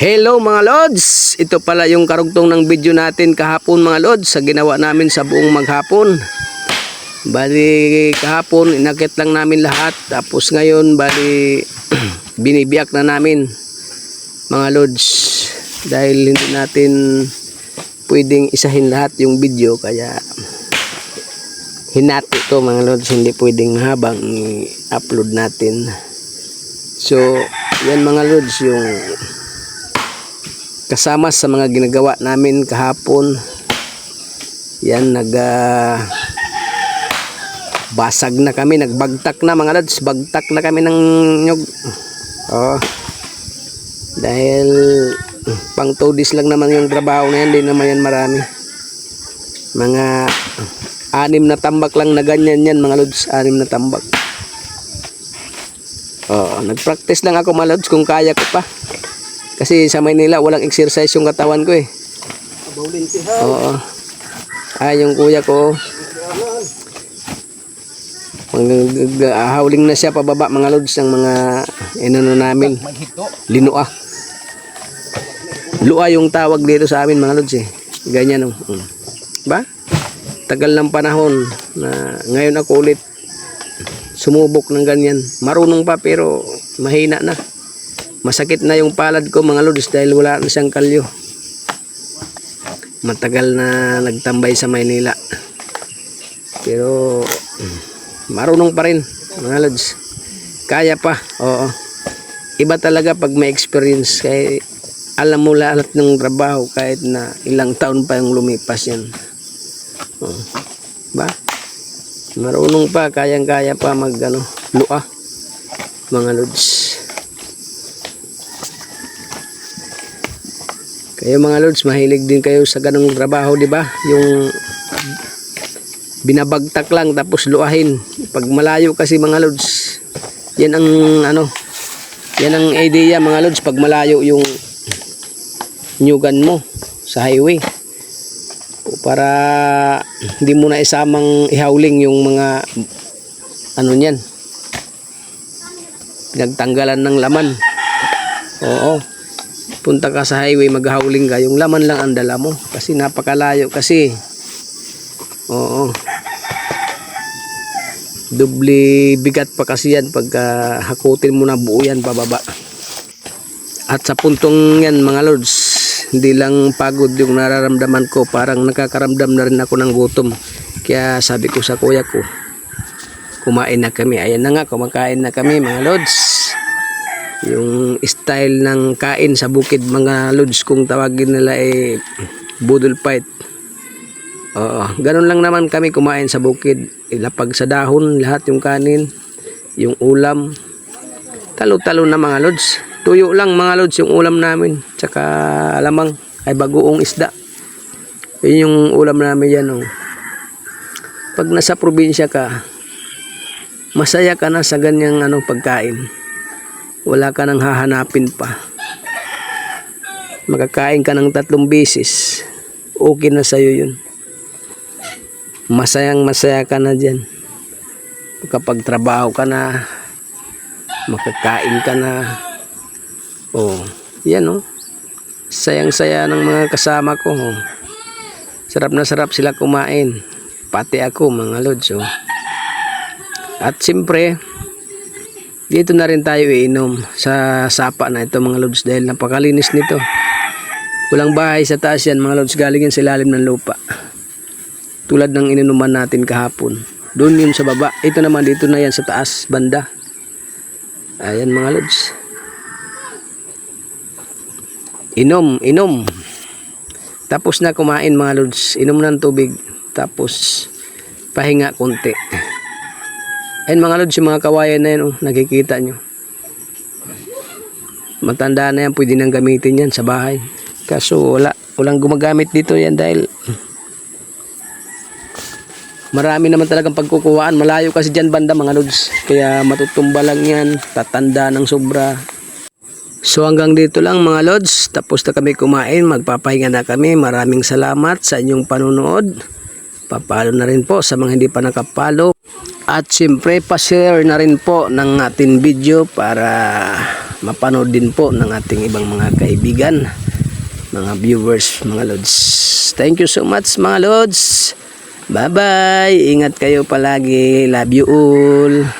Hello mga Lods! Ito pala yung karugtong ng video natin kahapon mga Lods sa ginawa namin sa buong maghapon. Bali kahapon inakit lang namin lahat tapos ngayon bali binibiyak na namin mga Lods dahil hindi natin pwedeng isahin lahat yung video kaya hinati to mga Lods hindi pwedeng mahabang i-upload natin. So yan mga Lods yung kasama sa mga ginagawa namin kahapon. Yan nag ah, basag na kami nagbagtak na mga lads bagtak na kami ng nyug. Oh. Dahil pang 2 days lang naman yung trabaho na yan hindi naman yan marami. Mga anim na tambak lang na ganyan yan mga lods anim na tambak oh nagpractice lang ako mga lods kung kaya ko pa kasi sa Maynila walang exercise yung katawan ko eh. Oo. Ah, yung kuya ko. Howling na siya pababa mga lods ng mga inano namin. Linua. Lua yung tawag dito sa amin mga lods eh. Ganyan oh. Mm. Ba? Tagal ng panahon na ngayon ako ulit sumubok ng ganyan. Marunong pa pero mahina na. Masakit na yung palad ko mga lods dahil wala na siyang kalyo. Matagal na nagtambay sa Maynila. Pero mm, marunong pa rin mga lods. Kaya pa. Oo. Iba talaga pag may experience kaya alam mo lahat ng trabaho kahit na ilang taon pa yung lumipas yan. Oo. Ba? Marunong pa, kayang-kaya pa mag ano, lua. Mga lods. Kayo mga lords, mahilig din kayo sa ganong trabaho, di ba? Yung binabagtak lang tapos luahin. Pag malayo kasi mga lords, yan ang ano, yan ang idea mga lords pag malayo yung nyugan mo sa highway. Para hindi mo na isamang ihawling yung mga ano niyan. Pinagtanggalan ng laman. Oo. Punta ka sa highway maghauling ka. Yung laman lang ang dala mo. Kasi napakalayo kasi. Oo. Dubli bigat pa kasi yan pagka hakutin mo na buo yan pababa at sa puntong yan mga lords hindi lang pagod yung nararamdaman ko parang nakakaramdam na rin ako ng gutom. Kaya sabi ko sa kuya ko kumain na kami. Ayan na nga kumakain na kami mga lords yung style ng kain sa bukid mga lods kung tawagin nila ay budol fight oo ganun lang naman kami kumain sa bukid. Ilapag sa dahon lahat yung kanin yung ulam. Talo-talo na mga lods tuyo lang mga lods yung ulam namin tsaka lamang ay bagoong isda. Yun yung ulam namin yan oh. pag nasa probinsya ka masaya ka na sa ganyang ano pagkain. Wala ka nang hahanapin pa. Makakain ka ng tatlong beses okay na sa'yo yun. Masayang masaya ka na dyan. Kapag trabaho ka na makakain ka na oh yan oh sayang saya ng mga kasama ko oh. sarap na sarap sila kumain pati ako mga lods oh. at siyempre dito na rin tayo iinom sa sapa na ito mga lods dahil napakalinis nito. Walang bahay sa taas yan mga lods galing yan sa ilalim ng lupa. Tulad ng ininuman natin kahapon. Doon yun sa baba. Ito naman dito na yan sa taas banda. Ayan mga lods. Inom, inom. Tapos na kumain mga lods. Inom ng tubig. Tapos pahinga konti. Ayun mga lods, yung mga kawayan na yan, oh, nakikita nyo. Matanda na yan, pwede nang gamitin yan sa bahay. Kaso wala, walang gumagamit dito yan dahil marami naman talagang pagkukuhaan. Malayo kasi dyan banda mga lods. Kaya matutumba lang yan, tatanda ng sobra. So hanggang dito lang mga lods, tapos na kami kumain, magpapahinga na kami. Maraming salamat sa inyong panunood. Papalo na rin po sa mga hindi pa nakapalo At siyempre, pa-share na rin po ng ating video para mapanood din po ng ating ibang mga kaibigan, mga viewers, mga lods. Thank you so much mga lods. Bye-bye. Ingat kayo palagi. Love you all.